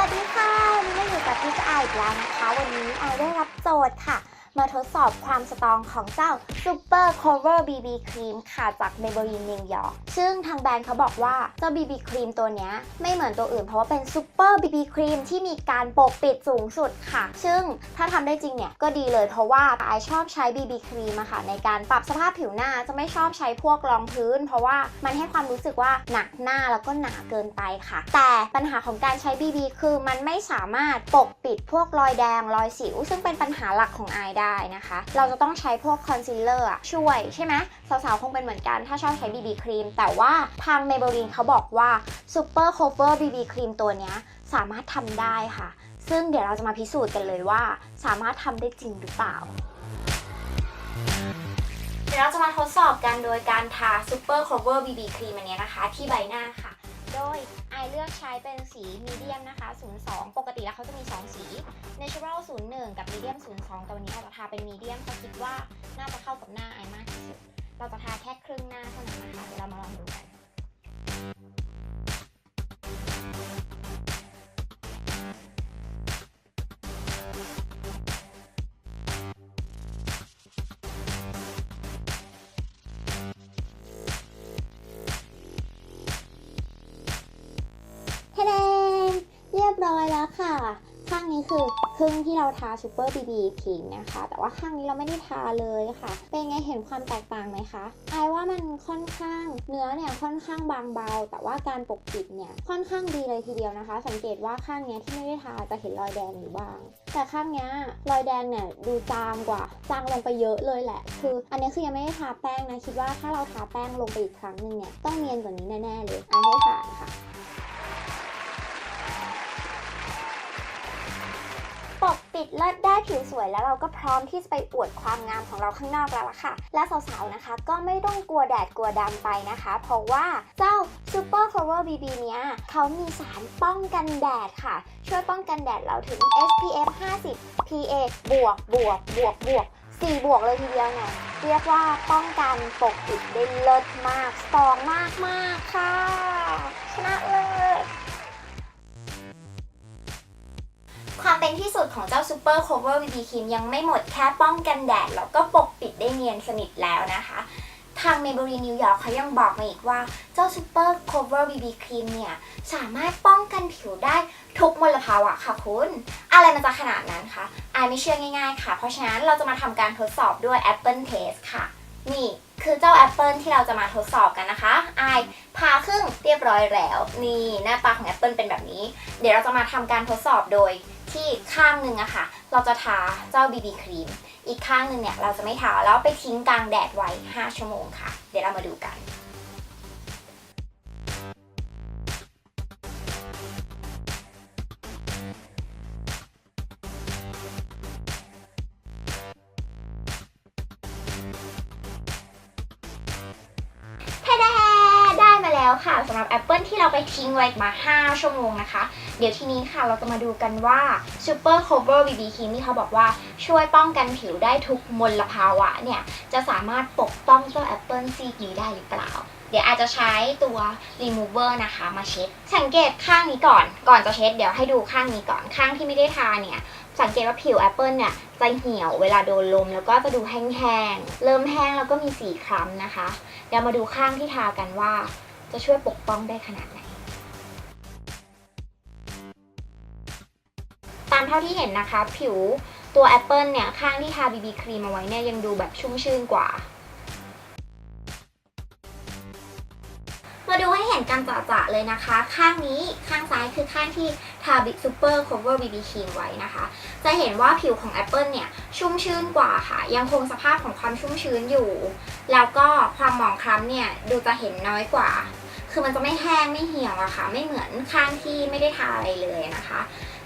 วัสดีค่ะวันนี้มาอยู่กับพี่สะอายอีกแล้วนะคะ วันนี้อายได้รับโจทย์ค่ะ มาทดสอบความสตรองของเจ้า Super Cover BB Cream ค่ะจาก Maybelline New York ซึ่งทางแบรนด์เขาบอกว่าเจ้า BB Cream ตัวนี้ไม่เหมือนตัวอื่นเพราะว่าเป็น Super BB Cream ที่มีการปกปิดสูงสุดค่ะ ซึ่งถ้าทำได้จริงเนี่ยก็ดีเลยเพราะว่าไอชอบใช้ BB Cream อะค่ะ ในการปรับสภาพผิวหน้าจะไม่ชอบใช้พวกรองพื้น เพราะว่ามันให้ความรู้สึกว่าหนักหน้าแล้วก็หนาเกินไปค่ะ แต่ปัญหาของการใช้ BB คือมันไม่สามารถปกปิดพวกรอยแดงรอยสิว ซึ่งเป็นปัญหาหลักของไอได้นะคะ เราจะต้องใช้พวกคอนซีลเลอร์ช่วยใช่ไหมสาวๆคงเป็นเหมือนกันถ้าชอบใช้ BB ครีมแต่ว่าทาง Maybelline เขาบอกว่า Super Cover BB ครีมตัวนี้สามารถทำได้ค่ะ ซึ่งเดี๋ยวเราจะมาพิสูจน์กันเลยว่า สามารถทำได้จริงหรือเปล่าเดี๋ยวเราจะมาทดสอบกันโดยการทา Super Cover BB ครีมอันนี้นะคะ ที่ใบหน้าค่ะ โดยไอเลือกใช้เป็นสีมีเดียมนะคะ 02 ปกติแล้วเขาจะมี 2 สี Natural 01 กับ Medium 02 แต่วันนี้เราจะทาเป็นมีเดียมเพราะคิดว่าน่าจะเข้ากับหน้าไอมากที่สุด เราจะทาแค่ครึ่งหน้าเท่านั้นนะคะเดี๋ยวเรามาลองดู คือครึ่งที่เราทาซูเปอร์บีบีครีมนะคะ แต่ว่าข้างนี้เราไม่ได้ทาเลยค่ะ เป็นไงเห็นความแตกต่างไหมคะไอว่ามันค่อนข้างเนื้อเนี่ยค่อนข้างบางเบา แต่ว่าการปกปิดเนี่ยค่อนข้างดีเลยทีเดียวนะคะ สังเกตว่าข้างนี้ที่ไม่ได้ทาจะเห็นรอยแดงอยู่บ้าง แต่ข้างนี้รอยแดงเนี่ยดูจางกว่าจางลงไปเยอะเลยแหละ คือ อันนี้คือยังไม่ได้ทาแป้งนะคิดว่าถ้าเราทาแป้งลงไปอีกครั้งหนึ่งเนี่ยต้องเนียนกว่านี้แน่ๆเลยไอให้ผ่านค่ะ ปิดเลิศได้ผิวสวยแล้วเราก็พร้อมที่จะไปอวดความงามของเราข้างนอกแล้วล่ะค่ะ และสาวๆนะคะ ก็ไม่ต้องกลัวแดดกลัวดำไปนะคะ เพราะว่าเจ้า Super Cover BB เนี้ยเขามีสารป้องกันแดดค่ะ ช่วยป้องกันแดดเราถึง SPF 50 PA บวกบวกบวกบวก4บวกเลยทีเดียวเนี่ยเรียกว่าป้องกันปกปิดได้เลิศมากสตรองมากมากๆค่ะ ชนะเลย เป็นที่สุดของเจ้า Super Cover BB Cream ยังไม่หมดแค่ป้องกันแดด แล้วก็ปกปิดได้เนียนสนิทแล้วนะคะ ทาง Maybelline New York เขายังบอกมาอีกว่าเจ้า Super Cover BB Cream เนี่ยสามารถป้องกันผิวได้ทุกมลภาวะค่ะคุณ อะไรมันจะขนาดนั้นคะไอไม่เชื่อง่ายๆค่ะ เพราะฉะนั้นเราจะมาทำการทดสอบด้วย Apple Test ค่ะ นี่คือเจ้าแอปเปิลที่เราจะมาทดสอบกันนะคะไอพาครึ่งเรียบร้อยแล้ว นี่หน้าตาของแอปเปิลเป็นแบบนี้ เดี๋ยวเราจะมาทำการทดสอบโดย ที่ข้างหนึ่งอะค่ะ เราจะทาเจ้า BB ครีม อีกข้างหนึ่งเนี่ยเราจะไม่ทาแล้วไปทิ้งกลางแดดไว้ 5 ชั่วโมงค่ะ เดี๋ยวเรามาดูกัน แล้วค่ะสำหรับแอปเปิลที่เราไปทิ้งไว้มา 5 ชั่วโมงนะคะ เดี๋ยวทีนี้ค่ะเราจะมาดูกันว่า Super Cover BB Cream ที่เขาบอกว่าช่วยป้องกันผิวได้ทุกมลภาวะเนี่ย จะสามารถปกป้องเจ้าแอปเปิลซีกนี้ได้หรือเปล่า เดี๋ยวอาจจะใช้ตัว remover นะคะมาเช็ด สังเกตข้างนี้ก่อน ก่อนจะเช็ดเดี๋ยวให้ดูข้างนี้ก่อน ข้างที่ไม่ได้ทาเนี่ย สังเกตว่าผิวแอปเปิลเนี่ยจะเหี่ยวเวลาโดนลมแล้วก็จะดูแห้งๆ เริ่มแห้งแล้วก็มีสีคล้ำนะคะ เดี๋ยวมาดูข้างที่ทากันว่า จะช่วยปกป้องได้ขนาดไหน ตามเท่าที่เห็นนะคะ ผิวตัวแอปเปิลเนี่ย ข้างที่ทา BB ครีมเอาไว้เนี่ย ยังดูแบบชุ่มชื่นกว่า มาดูให้เห็นกันจ่าๆเลยนะคะ ข้างนี้ข้างซ้ายคือข้างที่ทา Big Super Cover BB Cream ไว้นะคะ จะเห็นว่าผิวของ Apple เนี่ย ชุ่มชื่นกว่าค่ะ ยังคงสภาพของความชุ่มชื้นอยู่ แล้วก็ความหมองคล้ำเนี่ย ดูจะเห็นน้อยกว่า คือมันจะไม่แห้งไม่เหี่ยวอะค่ะ ไม่เหมือนข้างที่ไม่ได้ทาอะไรเลยนะคะ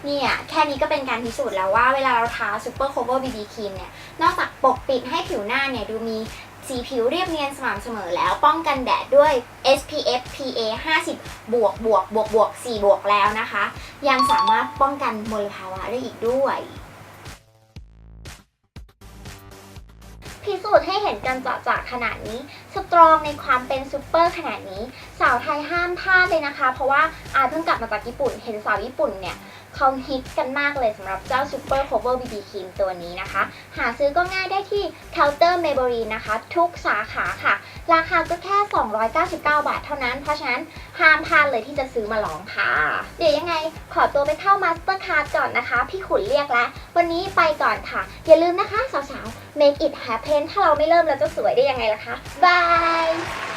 เนี่ยแค่นี้ก็เป็นการพิสูจน์แล้วว่าเวลาเราทา Super Cover BB Cream เนี่ย นอกจากปกปิดให้ผิวหน้าเนี่ย ดูมีสีผิวเรียบเนียนสม่ำเสมอแล้วป้องกันแดดด้วย SPF PA 50 บวกบวกบวกบวก4บวกแล้วนะคะ ยังสามารถป้องกันมลภาวะได้อีกด้วย พิสูจน์ให้เห็นกันจาะจขนาดนี้ สตรองในความเป็นซูเปอร์ขนาดนี้ สาวไทยห้ามพลาดเลยนะคะ เพราะว่าอาเพิ่งกลับมาจากญี่ปุ่น เห็นสาวญี่ปุ่นเนี่ยเขาฮิตกันมากเลยสำหรับเจ้า Super Cover BB Cream ตัวนี้นะคะ หาซื้อก็ง่ายได้ที่เคาน์เตอร์เมเบอรีนะคะ ทุกสาขาค่ะ ราคาก็แค่ 299 บาทเท่านั้น เพราะฉะนั้นห้ามพลาดเลยที่จะซื้อมาลองค่ะ เดี๋ยวยังไงขอตัวไปเข้ามาสเตอร์การ์ดก่อนนะคะ พี่ขุนเรียกแล้ว วันนี้ไปก่อนค่ะ อย่าลืมนะคะสาวๆ make it happen ถ้าเราไม่เริ่มเราจะสวยได้ยังไงล่ะคะบาย